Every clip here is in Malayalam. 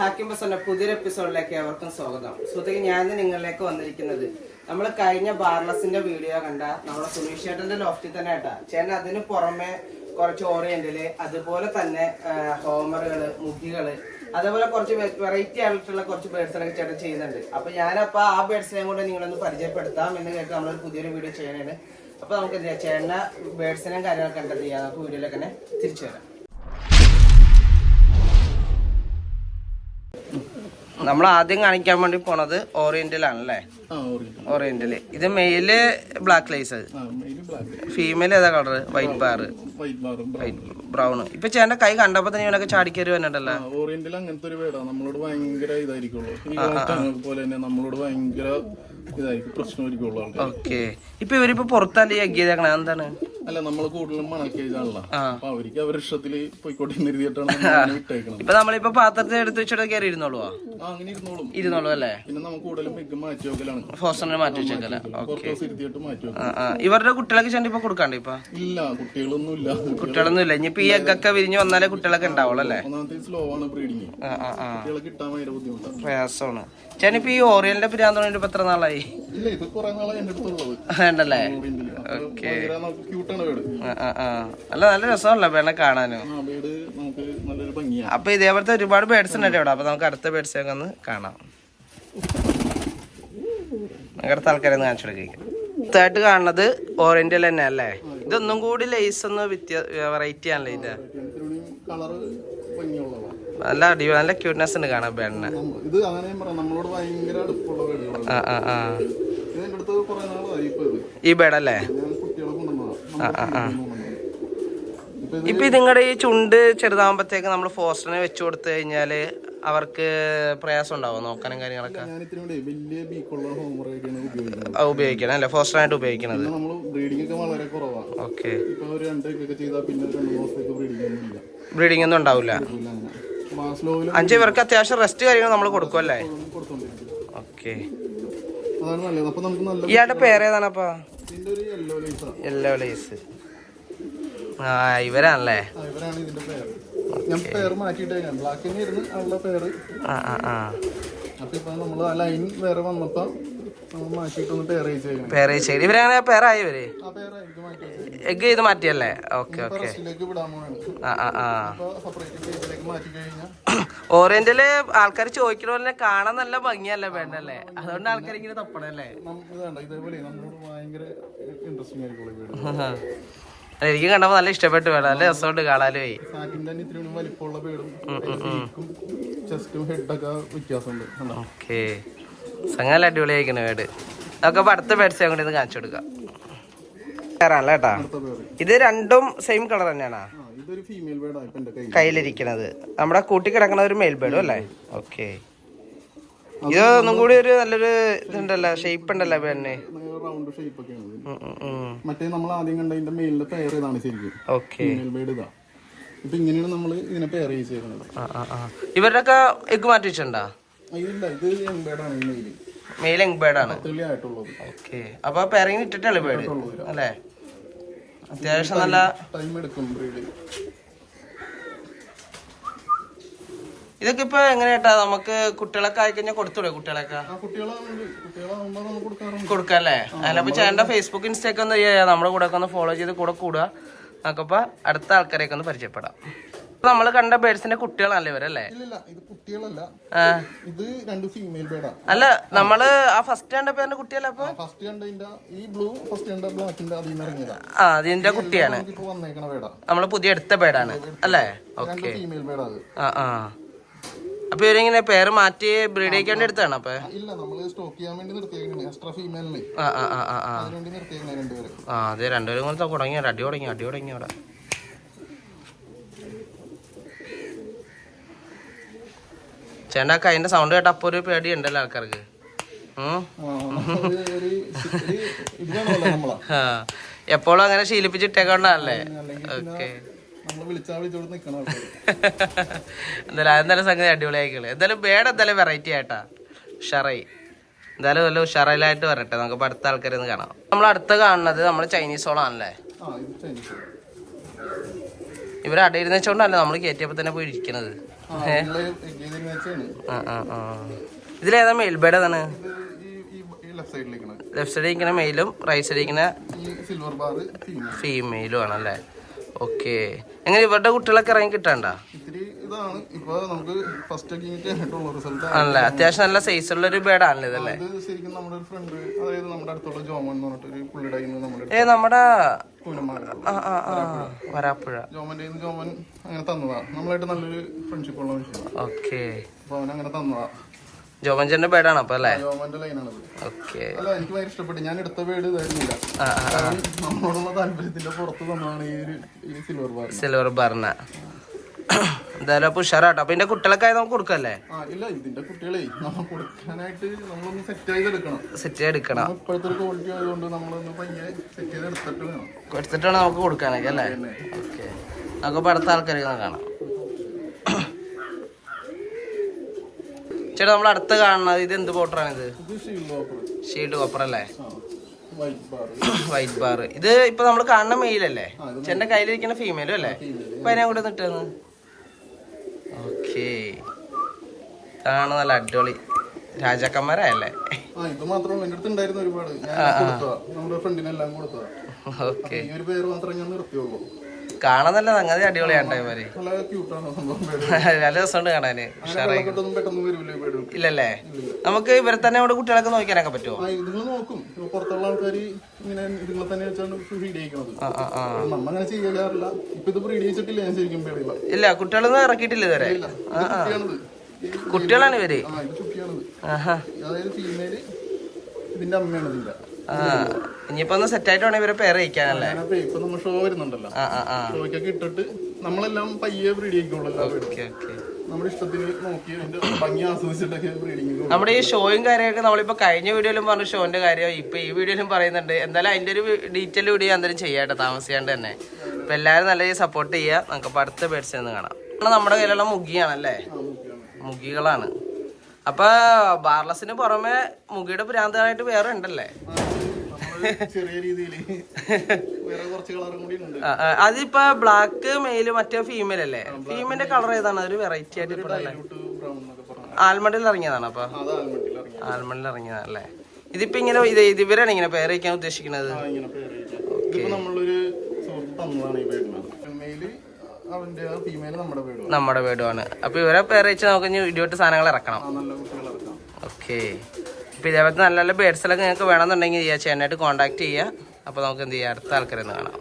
ഹാക്കിം എന്ന പുതിയൊരു എപ്പിസോഡിലേക്ക് അവർക്കും സ്വാഗതം. സുഹൃത്തേക്ക് ഞാൻ നിങ്ങളിലേക്ക് വന്നിരിക്കുന്നത് നമ്മൾ കഴിഞ്ഞ ബാർലസിന്റെ വീഡിയോ കണ്ട നമ്മുടെ സുനീഷ് ചേട്ടന്റെ ലോഫ്റ്റിൽ തന്നെ കേട്ടാ ചേട്ടൻ അതിന് പുറമെ കുറച്ച് ഓറിയന്റൽ അതുപോലെ തന്നെ ഹോമറുകൾ മുഖികൾ അതേപോലെ കുറച്ച് വെറൈറ്റി ആയിട്ടുള്ള കുറച്ച് ബേഡ്സിനൊക്കെ ചേട്ടൻ ചെയ്യുന്നുണ്ട്. അപ്പൊ ഞാനപ്പോ ആ ബേഡ്സിനെയും കൂടെ നിങ്ങളൊന്ന് പരിചയപ്പെടുത്താം എന്ന് കേട്ട് നമ്മളൊരു പുതിയൊരു വീഡിയോ ചെയ്യണേ അപ്പൊ നമുക്ക് എന്ത് ചേട്ടനെ ബേഡ്സിനെയും കാര്യങ്ങളൊക്കെ എന്ത് ചെയ്യാം നമുക്ക് വീഡിയോയിലൊക്കെ തന്നെ തിരിച്ചു വരാം. നമ്മൾ ആദ്യം കാണിക്കാൻ വേണ്ടി പോണത് ഓറിയന്റലാണല്ലേ ആ ഓറിയന്റൽ ഇത് മെയിൽ ബ്ലാക്ക് ലൈസ് ഫീമെയിൽ ഏതാ colour white bar white brown ഇപ്പൊ ചേട്ടന്റെ കൈ കണ്ടപ്പോ തന്നെ ഇവനൊക്കെ ചാടിക്കേറി വന്നിട്ടല്ലോ? ഓറിയന്റൽ അങ്ങനത്തെ ഒരു വേടാ നമ്മളോട് ഭയങ്കര ഇതായിരിക്കുള്ളൂ. പോലെ തന്നെ നമ്മളോട് ഭയങ്കര ഇതായിരിക്കും പ്രശ്നമായിരിക്കുള്ളൂ ആൾക്കാർ ഓക്കെ ഇപ്പൊ ഇവരിപ്പോ പുറത്തല്ലേ എഗ് ചെയ്തേക്കണേ? എന്താണ് അല്ല നമ്മൾ കൂടുതലും മണക്കേജാണല്ലോ അവർ അപ്പൊ അവർക്ക് അവരുടെ ഇഷ്ടത്തിൽ പോയിക്കോട്ടെ വിട്ടേക്കണം ഇപ്പൊ നമ്മളിപ്പോ പാത്രത്തെ എടുത്ത് വെച്ചിട്ട് കയറി ഇരുന്നോളൂ അങ്ങനെ ഇരുന്നോളും. ഇരുന്നോളൂ അല്ലേ? പിന്നെ നമ്മൾ കൂടുതലും പെഗ് മാറ്റി വെക്കലാണ്. ഫോസ്റ്ററിനെ മാറ്റി വെച്ചേക്കല. ഇരുത്തിയിട്ട് മാറ്റി വെക്കും. ഇവരുടെ കുട്ടികളൊക്കെ ചേട്ടൻ ഇപ്പൊ കൊടുക്കാണ്ട് ഇപ്പൊ? ഇല്ല കുട്ടികളൊന്നും ഇല്ല കുട്ടികളൊന്നും ഇല്ല. ഇനിയിപ്പോ ഈ എഗ്ഗൊക്കെ വിരിഞ്ഞ് വന്നാലേ കുട്ടികളൊക്കെ ഉണ്ടാവുള്ളൂ അല്ലേ? സ്ലോ ആണ് ബ്രീഡിങ് കുട്ടികളെ കിട്ടാൻ ഭയങ്കര ബുദ്ധിമുട്ടാണ്. പ്രയാസമാണ്. ചേട്ടൻ ഇപ്പൊ ഈ ഓറിയലിന്റെ പിരാന്ത് തുടങ്ങിയിട്ട് ഇപ്പൊ എത്ര നാളായി? വേണ്ടല്ലേ? അല്ല നല്ല രസമല്ല വേണ കാണാനും. അപ്പൊ ഇതേപോലത്തെ ഒരുപാട് ബേഡ്സ് ഉണ്ട് ഇവിടെ. അപ്പൊ നമുക്ക് അടുത്ത ബേഡ്സ് ഒക്കെ ഒന്ന് കാണാം. അങ്ങനത്തെ അടുത്ത ആൾക്കാരെ ഒന്ന് കാണിച്ചു കൊടുക്കാം. അടുത്തായിട്ട് കാണുന്നത് ഓറിയന്റൽ തന്നെ അല്ലേ? ഇതൊന്നും കൂടി ലൈസ് ഒന്ന് വ്യത്യ വെറൈറ്റി ആണല്ലേ ഇത്? കളറ് ഭംഗിയുള്ളതാണ് നല്ല അടിപൊളി നല്ല ക്യൂട്ട്നെസ് ഉണ്ട് കാണാൻ പെണ്ണ്. ഇത് അങ്ങനെ പറയാം. നമ്മളോട് ഭയങ്കര അടുപ്പമുള്ള ആ ആ ആ. അടുത്ത് കുറെ നാളായി ഇപ്പൊ ഇത്. ഈ ബേഡല്ലേ ഞാൻ കുട്ടികളെ കൊണ്ടുവന്നതാണ് ഇപ്പൊ ഇതിങ്ങടെ ഇപ്പൊ നിങ്ങളുടെ ഈ ചുണ്ട് ചെറുതാകുമ്പോഴത്തേക്ക് നമ്മൾ ഫോസ്റ്ററിനെ വെച്ചു കൊടുത്തു കഴിഞ്ഞാൽ അവർക്ക് പ്രയാസം ഉണ്ടാവും നോക്കാനും കാര്യങ്ങളൊക്കെ? ഞാൻ ഇത്തിരി കൂടെ വലിയ ബീക്കുള്ള ഉപയോഗിക്കുന്നത്. ഉപയോഗിക്കണം അല്ലേ? ഫോസ്റ്ററായിട്ട് ഉപയോഗിക്കണത്. പിന്നെ നമ്മൾ ബ്രീഡിംഗ് ഒക്കെ വളരെ കുറവാണ് ഓക്കെ. ഇപ്പൊ ഒരു ചെയ്താൽ പിന്നെ രണ്ട് ബ്രീഡിംഗ് ഒന്നും ഇല്ല. ബ്രീഡിംഗ് ഒന്നും ഉണ്ടാവില്ല ഇല്ല അങ്ങനെ അപ്പൊ ആ സ്ലോയിൽ അഞ്ച് പേർക്ക് അത്യാവശ്യം റെസ്റ്റ് കാര്യങ്ങൾ നമ്മൾ കൊടുക്കുമല്ലേ ഓക്കെ അതാണ് പേരേതാണ് അപ്പൊ ഇയാളുടെ യെല്ലോ ലൈസ് ആ. ഇവരാണല്ലേ? പേര്. ഞാൻ പേര് അവളുടെ ആ ആ ആ. അപ്പൊ ഇപ്പൊ നമ്മൾ ആ ലൈൻ വേറെ വന്നപ്പോ പേര് പേരായി ഇവർ? എഗ് ചെയ്ത് മാറ്റിയല്ലേ? Okay okay. ആ ആ ആ. ഓറിയന്റൽ ആൾക്കാർ ചോദിക്കണ പോലെ കാണാൻ നല്ല ഭംഗിയല്ലേ വേണ്ടല്ലേ അതുകൊണ്ട് ആൾക്കാർ ഇങ്ങനെ തപ്പണല്ലേ? എനിക്ക് കണ്ടപ്പോ നല്ല ഇഷ്ടപ്പെട്ടു വേണം. നല്ല രസമുണ്ട് കണ്ടോ? ഓക്കെ. സംഗതി അടിപൊളിയായിരിക്കണ വീട് അതൊക്കെ അടുത്ത ബേഡ്സ് കൂടി ഇത് കാണിച്ചു കൊടുക്കാം. കേട്ടാ പേര് ഇത് രണ്ടും സെയിം കളർ തന്നെയാണോ? കയ്യിലിരിക്കണത്. നമ്മുടെ കൂട്ടി കിടക്കണ ഒരു മെയിൽ ബേഡും അല്ലേ? ഓക്കെ ഇത് ഒന്നും കൂടി ഒരു നല്ലൊരു ഇതുണ്ടല്ലോ ഷേപ്പ് ഉണ്ടല്ലോ പെണ്ണ് റൗണ്ട് ഷേപ്പ് ഒക്കെയാണ്. മറ്റേ നമ്മൾ ആദ്യം കണ്ട ഇതിന്റെ മെയിലിന്റെ പെയർ ഇതാണ് ശരിക്കും. ഓക്കെ ഇപ്പൊ ഇങ്ങനെയാണ് നമ്മൾ ഇതിനെ പെയർ ചെയ്യുന്നത് ഇവരുടെ ഒക്കെ എഗ് മാറ്റി വെച്ചിട്ടുണ്ടാ ഇതില്ല ഇത് എംബേഡാണ് ഈ മെയിൽ മെയിൽ എഗ് ബേഡ് ആണ് ആയിട്ടുള്ളത് ഓക്കെ അപ്പൊ പെരങ്ങി ഇട്ടിട്ടല്ലേ ബേഡ് അല്ലേ? അത്യാവശ്യം നല്ല ടൈം എടുക്കും ബ്രീഡ് ഇതൊക്കെ ഇപ്പൊ എങ്ങനെയാട്ടാ? നമുക്ക് കുട്ടികളൊക്കെ ആയിക്കഴിഞ്ഞാൽ കൊടുത്തൂടെ കുട്ടികളൊക്കെ? കൊടുക്കല്ലേ അതിലപ്പോ ചേട്ടന്റെ ഫേസ്ബുക്ക് ഇൻസ്റ്റയൊക്കെ ഒന്ന് നമ്മുടെ കൂടെ ഒക്കെ ഒന്ന് ഫോളോ ചെയ്ത് കൂടെ കൂടുക നമുക്കപ്പോ അടുത്ത ആൾക്കാരെയൊക്കെ ഒന്ന് പരിചയപ്പെടാം. നമ്മൾ കണ്ട ബേഡ്സിന്റെ കുട്ടികളല്ലേ ഇവരല്ലേ? ഇത് രണ്ട് ഫീമെയിൽ ബേഡാ അല്ല നമ്മൾ ആ ഫസ്റ്റ് കണ്ട പേരിന്റെ കുട്ടിയല്ലേ അപ്പൊ? ഫസ്റ്റ് കണ്ടതിന്റെ ഈ ബ്ലൂ ഫസ്റ്റ് കണ്ട ബ്ലാക്കിന്റെ അതിൽ നിന്ന് ഇറങ്ങിയതാ. ആ അതിന്റെ കുട്ടിയാണ്. നമ്മൾ പുതിയ എടുത്ത ബേഡാണ് അല്ലേ? ഓക്കെ ഫീമെയിൽ ആ ആ അപ്പൊ ഇവരിങ്ങനെ പേര് മാറ്റി ബ്രീഡ് ചെയ്യേണ്ടി എടുത്താണ് അപ്പൊ? ആ, ഇല്ല നമ്മൾ സ്റ്റോക്ക് ചെയ്യാൻ വേണ്ടി നിർത്തിയേക്കണേ എക്സ്ട്രാ ഫീമെയിലിന് ആ ആ ആ ആ നിർത്തിയേക്കണേ രണ്ടുപേരും. ആ അതെ രണ്ടുപേരും കൂടെ തുടങ്ങി അടി തുടങ്ങി അടി തുടങ്ങി അവിടെ ചേട്ടാ അതിന്റെ സൗണ്ട് കേട്ട അപ്പൊ ഒരു പേടി ഉണ്ടല്ലോ ആൾക്കാർക്ക്. എപ്പോഴും അങ്ങനെ ശീലിപ്പിച്ചിട്ടേക്കൊണ്ടല്ലേ ഓക്കെ. എന്തായാലും അതെന്തായാലും സംഗതി അടിപൊളിയായിക്കോളെ. എന്തായാലും ബേഡ് എന്തായാലും വെറൈറ്റി ആയിട്ടാ. ഷറൈ എന്തായാലും വല്ല ഉഷറയിലായിട്ട് വരട്ടെ. നമുക്ക് അടുത്ത ആൾക്കാരെ ഒന്ന് കാണാം. നമ്മൾ അടുത്ത കാണുന്നത് നമ്മൾ ചൈനീസ് ഓളാണല്ലേ അടയിരുന്ന് വെച്ചോണ്ടല്ലേ നമ്മൾ കയറ്റിയപ്പോ തന്നെ പോയി ഇരിക്കണത്? ഇതിലേതാ മെയിൽ ബേഡ് ഏതാണ്? ലെഫ്റ്റ് സൈഡിൽ ഇരിക്കുന്ന മെയിലും റൈറ്റ് സൈഡിൽ ഇരിക്കുന്ന ഫീമെയിലും ആണല്ലേ? ഓക്കെ എങ്ങനെ ഇവരുടെ കുട്ടികളൊക്കെ ഇറങ്ങി കിട്ടണ്ട? ആണല്ലേ? അത്യാവശ്യം നല്ല സൈസ് ഉള്ള ഒരു ബേഡാണല്ലേ ഇതല്ലേ? ഇത് ശരിക്കും നമ്മുടെ ഒരു ഫ്രണ്ട് അതായത് നമ്മുടെ അടുത്തുള്ള ജോമൻ എന്ന് പറഞ്ഞിട്ട് ഒരു പുള്ളിയുടെ കയ്യിൽ നിന്ന് നമ്മുടെ ഏ നമ്മുടെ വരാപ്പുഴ. ജോമൻ അങ്ങനെ തന്നതാ. നമ്മളായിട്ട് നല്ലൊരു ഫ്രണ്ട്ഷിപ്പ് ഉള്ള മനുഷ്യനാണ് ഓക്കെ അപ്പൊ അവൻ അങ്ങനെ തന്നതാ. ജോമൻചന്റെ ബേഡാണ് അപ്പൊ അല്ലേ? ഓക്കെ. അല്ല എനിക്ക് ഭയങ്കര ഇഷ്ടപ്പെട്ടു. ഞാൻ എടുത്ത ബേഡ് ഇതായിരുന്നില്ല. നമ്മളോടുള്ള താല്പര്യത്തിന്റെ പുറത്ത് ഈ ഒരു സിൽവർ ബാർ സിൽവർ ബർണ എന്തായാലും അപ്പൊ ഉഷാറാട്ടോ. അപ്പൊ ഇതിന്റെ കുട്ടികളൊക്കെ ആയത് നമുക്ക് കൊടുക്കല്ലേ? ഇല്ല ഇതിന്റെ കുട്ടികളെ നമ്മൾ കൊടുക്കാനായിട്ട് നമ്മളൊന്ന് സെറ്റ് ചെയ്തെടുക്കണം സെറ്റ് എടുക്കണം. ഇപ്പോഴത്തെ ക്വാളിറ്റി ആയതുകൊണ്ട് നമ്മളൊന്ന് പയ്യെ സെറ്റ് വേണം. എടുത്തിട്ടാണ് നമുക്ക് കൊടുക്കാനൊക്കെ അല്ലേ? ഓക്കെ. നമുക്ക് അടുത്ത ആൾക്കാരെ കാണാം. ചേട്ടാ നമ്മൾ അടുത്ത് കാണുന്നത് ഇത് എന്ത് പോട്ടറാണ് ഇത്? ഷീൽഡ് കോപ്പർ അല്ലേ? വൈറ്റ് ബാർ ഇത് ഇപ്പൊ നമ്മൾ കാണുന്ന മെയിലല്ലേ ചേട്ടന്റെ കയ്യിലിരിക്കുന്ന ഫീമെയിലും അല്ലേ? അപ്പൊ അതിനെ കൂടെ നിട്ടെന്ന് ഓക്കേ ഇതാണ് നല്ല അടിപൊളി രാജാക്കന്മാരായല്ലേ? ആ ഇത് മാത്രം എന്റെ അടുത്ത് ഉണ്ടായിരുന്നു ഒരുപാട്. ഞാൻ കൊടുത്തതാ. നമ്മുടെ ഫ്രണ്ടിനെല്ലാം കൊടുത്തതാ. ഓക്കെ ഈ ഒരു പേര് മാത്രമേ ഞാൻ നിർത്തിയുള്ളൂ. കാണാൻ നല്ല സംഗതി അടിപൊളിയാണ് ഇവർ. നല്ല രസമുണ്ട് കാണാന്. ഉഷാറായി. ഇല്ലല്ലേ? നമുക്ക് ഇവരെ തന്നെ അവിടെ കുട്ടികളൊക്കെ നോക്കാനൊക്കെ പറ്റുമോ പുറത്തുള്ള ആൾക്കാർ ഇങ്ങനെ ഇതുങ്ങളെ തന്നെ വെച്ചാണ് ഫീഡ് ചെയ്യിക്കുന്നത് ചെയ്യാറില്ല ഇപ്പൊ ഇത് ബ്രീഡ് ഞാൻ ശരിക്കും ഇല്ല കുട്ടികളൊന്നും ഇറക്കിയിട്ടില്ല ഇതുവരെ. കുട്ടികളാണ് ഇവർ അതായത് ഫീമെയിൽ ഇതിന്റെ അമ്മയാണ് ഇതിന്റെ ഇനിയിപ്പോ ഒന്ന് സെറ്റ് ആയിട്ട് വേണം ഇവരെ പേര് അയക്കാനല്ലേ? ഇപ്പൊ നമ്മൾ ഷോ വരുന്നുണ്ടല്ലോ. ഷോയ്ക്കൊക്കെ ഇട്ടിട്ട് നമ്മളെല്ലാം പയ്യെ ബ്രീഡ് ചെയ്യിക്കുള്ളൂ നമ്മുടെ ഇഷ്ടത്തിന് നോക്കി അതിന്റെ ഭംഗി ആസ്വദിച്ചിട്ടൊക്കെ ബ്രീഡിങ് നമ്മുടെ ഈ ഷോയും കാര്യമൊക്കെ നമ്മളിപ്പോ കഴിഞ്ഞ വീഡിയോയിലും പറഞ്ഞ ഷോന്റെ കാര്യം. ഇപ്പൊ ഈ വീഡിയോയിലും പറയുന്നുണ്ട്. എന്തായാലും അതിന്റെ ഒരു ഡീറ്റെയിൽ വീഡിയോ എന്തായാലും ചെയ്യാട്ടെ താമസിയാണ്ട് തന്നെ. അപ്പൊ എല്ലാരും നല്ല രീതിയിൽ സപ്പോർട്ട് ചെയ്യുക നമുക്ക് അടുത്ത പേഴ്സ് ഒന്ന് കാണാം. നമ്മുടെ കയ്യിലുള്ള മുഗിയാണല്ലേ മുഗികളാണ് അപ്പൊ ബാർലസിന് പുറമെ മുഖിയുടെ പ്രാന്തമായിട്ട് വേറെ ഉണ്ടല്ലേ? ചെറിയ രീതിയിൽ വേറെ കുറച്ച് കളറും കൂടി ഉണ്ട് അതിപ്പോ ബ്ലാക്ക് മെയിൽ മറ്റേ ഫീമെയിൽ അല്ലേ ഫീമിന്റെ കളർ ഏതാണ് ഒരു വെറൈറ്റി ആയിട്ട് ഇപ്പോൾ ആൽമണ്ടിൽ ഇറങ്ങിയതാണ് അപ്പൊ? ആൽമണ്ടിൽ ഇറങ്ങി ആൽമണ്ടിൽ ഇറങ്ങിയതാണല്ലേ ഇതിപ്പോ ഇങ്ങനെ ഇത് ഇവരാണ് ഇങ്ങനെ പേര് വയ്ക്കാൻ ഉദ്ദേശിക്കുന്നത് നമ്മളൊരു സുഹൃത്ത് തന്നതാണ് ഈ അവന്റെ ഫീമെയിൽ നമ്മുടെ വീടുമാണ് അപ്പൊ ഇവരെ പേര് വെച്ച് നമുക്ക് ഇനി ഇടിയോട്ട് സാധനങ്ങൾ ഇറക്കണം. നല്ല കുട്ടികൾ ഇറക്കാം. ഓക്കെ. അപ്പൊ ഇതേപോലത്തെ നല്ല നല്ല ബേഡ്സ് എല്ലാം നിങ്ങൾക്ക് വേണമെന്നുണ്ടെങ്കിൽ ചെയ്യാ. ചേട്ടനായിട്ട് കോൺടാക്ട് ചെയ്യാ. അപ്പൊ നമുക്ക് എന്ത് ചെയ്യാം? അടുത്ത ആൾക്കാരെ ഒന്ന് കാണാം.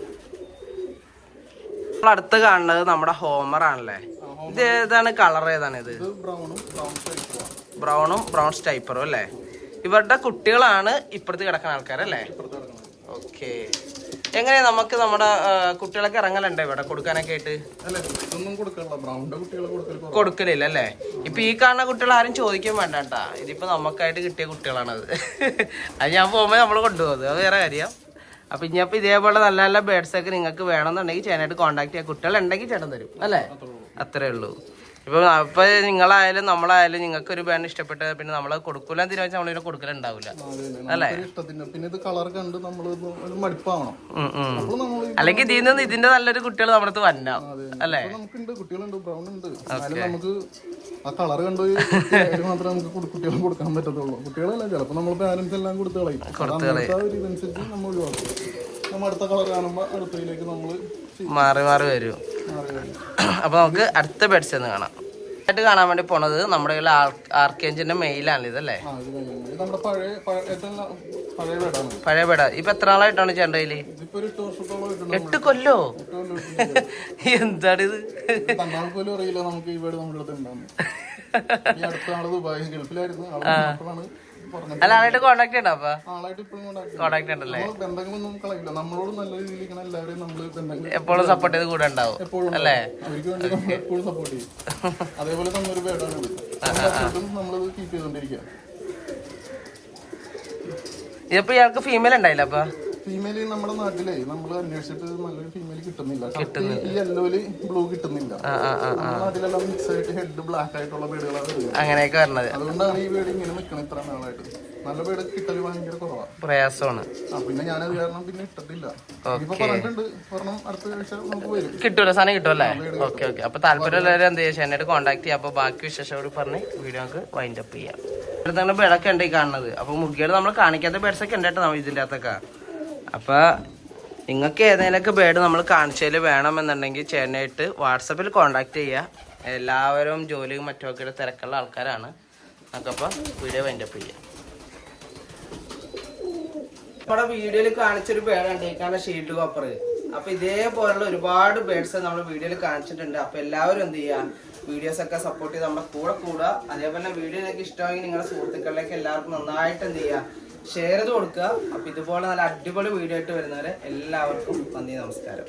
നമ്മൾ അടുത്ത് കാണുന്നത് നമ്മുടെ ഹോമർ ആണല്ലേ? ഇത് ഏതാണ്? കളർ ഏതാണ് ഇത്? ബ്രൗണും ബ്രൗൺ സ്റ്റൈപ്പറും അല്ലേ? ഇവരുടെ കുട്ടികളാണ് ഇപ്പുറത്ത് കിടക്കുന്ന ആൾക്കാരല്ലേ? ഓക്കെ. എങ്ങനെയാ നമുക്ക് നമ്മുടെ കുട്ടികളൊക്കെ ഇറങ്ങലുണ്ടോ ഇവിടെ കൊടുക്കാനൊക്കെ ആയിട്ട്. കൊടുക്കലില്ല അല്ലേ ഇപ്പൊ ഈ കാണുന്ന കുട്ടികൾ ആരും ചോദിക്കാൻ വേണ്ട കേട്ടാ ഇതിപ്പോ നമുക്കായിട്ട് കിട്ടിയ കുട്ടികളാണത്. അത് ഞാൻ പോകുമ്പോ നമ്മൾ കൊണ്ടുപോകുന്നത് അത് വേറെ കാര്യം. അപ്പൊ ഇനിയപ്പോ ഇതേപോലെ നല്ല നല്ല ബേഡ്സ് ഒക്കെ നിങ്ങൾക്ക് വേണമെന്നുണ്ടെങ്കിൽ ചേട്ടനായിട്ട് കോൺടാക്ട് ചെയ്യാം. കുട്ടികൾ ഉണ്ടെങ്കിൽ ചേട്ടൻ തരും. അല്ലേ? അത്രേ ഉള്ളൂ. ഇപ്പൊ ഇപ്പൊ നിങ്ങളായാലും നമ്മളായാലും നിങ്ങൾക്ക് ഒരു ബാൻഡ് ഇഷ്ടപ്പെട്ട പിന്നെ നമ്മൾ കൊടുക്കൂല തീരുമാനിച്ചാൽ നമ്മളിവിടെ കൊടുക്കലുണ്ടാവില്ല ഇഷ്ടത്തിന്. പിന്നെ ഇത് കളർ കണ്ട് നമ്മൾ മടുപ്പാവണം. നമ്മൾ അല്ലെങ്കിൽ ഇതിൽ നിന്ന് ഇതിന്റെ നല്ലൊരു കുട്ടികൾ നമ്മുടെ അടുത്ത് വന്നാം അല്ലേ? നമുക്കുണ്ട് കുട്ടികളുണ്ട് ബ്രൗൺ ഉണ്ട് നമുക്ക് ആ കളർ കണ്ട് മാത്രമേ നമുക്ക് കുടി- കുട്ടികളെ കൊടുക്കാൻ പറ്റത്തുള്ളൂ. കുട്ടികളല്ല ചിലപ്പോൾ നമ്മൾ പാരന്റ്സ് എല്ലാം കൊടുത്തു കളയും. നമ്മൾ ഒഴിവാക്കും. നമ്മൾ അടുത്ത കളർ കാണുമ്പോൾ അടുത്തതിലേക്ക് നമ്മൾ മാറി മാറി വരും. അപ്പോൾ അപ്പൊ നമുക്ക് അടുത്ത ബെഡ്സ് എന്ന് കാണാം. ആയിട്ട് കാണാൻ വേണ്ടി പോണത് നമ്മുടെ കയ്യിൽ ആർക്കേഞ്ചിന്റെ മെയിലാണ് ഇതല്ലേ? പഴയ ബെഡ ഇപ്പൊ എത്ര നാളായിട്ടാണ് ചേട്ടന്റെ കയ്യിൽ? എട്ട് കൊല്ലോ? എന്താണ് ഇത് അറിയില്ല നമുക്ക് ഈ വീട് നമ്മുടെ അടുത്ത് ദുബായ് ഗൾഫിലായിരുന്നു. അല്ല ആളായിട്ട് കോണ്ടാക്ട് ഉണ്ടോ അപ്പൊ? ആളായിട്ട് ഇപ്പോഴും കൊണ്ടാക്കി കോണ്ടാക്ട് ഉണ്ടല്ലേ? ബന്ധങ്ങളൊന്നും കളയില്ല. നമ്മളോട് നല്ല രീതിയിൽ ഇരിക്കണം എല്ലാവരെയും നമ്മൾ ബന്ധങ്ങൾ എപ്പോഴും സപ്പോർട്ട് ചെയ്ത് കൂടെ ഉണ്ടാവും എപ്പോഴും അല്ലേ? അവർക്ക് വേണ്ടി നമ്മൾ എപ്പോഴും സപ്പോർട്ട് ചെയ്യും. അതേപോലെ തന്നൊരു പേടാണ് നമ്മളത് കീപ്പ് ചെയ്തോണ്ടിരിക്കുക ഇതിപ്പോ ഇയാൾക്ക് ഫീമെയിൽ ഉണ്ടായില്ല അപ്പൊ? ഫീമെയിൽ നമ്മുടെ നാട്ടിലെ നമ്മൾ അന്വേഷിച്ചിട്ട് നല്ലൊരു ഫീമെയിൽ കിട്ടുന്നില്ല. ഈ യെല്ലോയിൽ ബ്ലൂ കിട്ടുന്നില്ല. നാട്ടിലെല്ലാം മിക്സ് ആയിട്ട് ഹെഡ് ബ്ലാക്ക് ആയിട്ടുള്ള വീടുകളാണ് അങ്ങനെയൊക്കെ വരണത്. അതുകൊണ്ടാണ് ഈ വീട് ഇങ്ങനെ നിൽക്കണം ഇത്ര നാളായിട്ട്. നല്ല വീട് കിട്ടൽ ഭയങ്കര കുറവാണ് പ്രയാസമാണ്. പിന്നെ ഞാനത് കാരണം പിന്നെ ഇട്ടിട്ടില്ല. ഇപ്പൊ പറഞ്ഞിട്ടുണ്ട്. ഒരെണ്ണം അടുത്ത ആഴ്ച നമുക്ക് വരും. കിട്ടൂല സാധനം കിട്ടുമല്ലേ ഓക്കെ ഓക്കെ. അപ്പൊ താല്പര്യമുള്ളവരെ എന്ത് ചെയ്യാം? എന്നോട് കോൺടാക്ട് ചെയ്യാം. അപ്പൊ ബാക്കി വിശേഷം പറഞ്ഞ് വീഡിയോ നമുക്ക് വൈൻഡപ്പ് ചെയ്യാം. ഇവിടെ തന്നെ ബെഡൊക്കെ ഉണ്ട് ഈ കാണുന്നത്. അപ്പൊ മുഖ്യമായിട്ട് നമ്മൾ കാണിക്കാത്ത ബെഡ്സൊക്കെ ഉണ്ടായിട്ട് ഉണ്ട് കേട്ടോ നമ്മൾ ഇതിന്റെ അകത്തൊക്കെ അപ്പൊ നിങ്ങൾക്ക് ഏതെങ്കിലുമൊക്കെ ബേഡ് നമ്മൾ കാണിച്ചതിൽ വേണമെന്നുണ്ടെങ്കിൽ ചേട്ടനായിട്ട് വാട്സപ്പിൽ കോൺടാക്റ്റ് ചെയ്യുക എല്ലാവരും ജോലിയും മറ്റുമൊക്കെ തിരക്കുള്ള ആൾക്കാരാണ്. നമുക്കപ്പോൾ വീഡിയോ വേണ്ട ചെയ്യാം. നമ്മുടെ വീഡിയോയിൽ കാണിച്ചൊരു ബേഡാണ് കാരണം ഷീൽഡ് കോപ്പർ അപ്പൊ ഇതേപോലുള്ള ഒരുപാട് ബേഡ്സ് നമ്മൾ വീഡിയോയിൽ കാണിച്ചിട്ടുണ്ട്. അപ്പൊ എല്ലാവരും എന്ത് ചെയ്യാ? വീഡിയോസ് ഒക്കെ സപ്പോർട്ട് ചെയ്ത് നമ്മുടെ കൂടെ കൂടുക. അതേപോലെ വീഡിയോ നിങ്ങൾക്ക് ഇഷ്ടമെങ്കിൽ നിങ്ങളുടെ സുഹൃത്തുക്കളിലേക്ക് എല്ലാവർക്കും നന്നായിട്ട് എന്ത് ചെയ്യുക ഷെയർ ചെയ്ത് കൊടുക്കുക. അപ്പൊ ഇതുപോലെ നല്ല അടിപൊളി വീഡിയോ ആയിട്ട് വരുന്നവരെ എല്ലാവർക്കും നന്ദി നമസ്കാരം.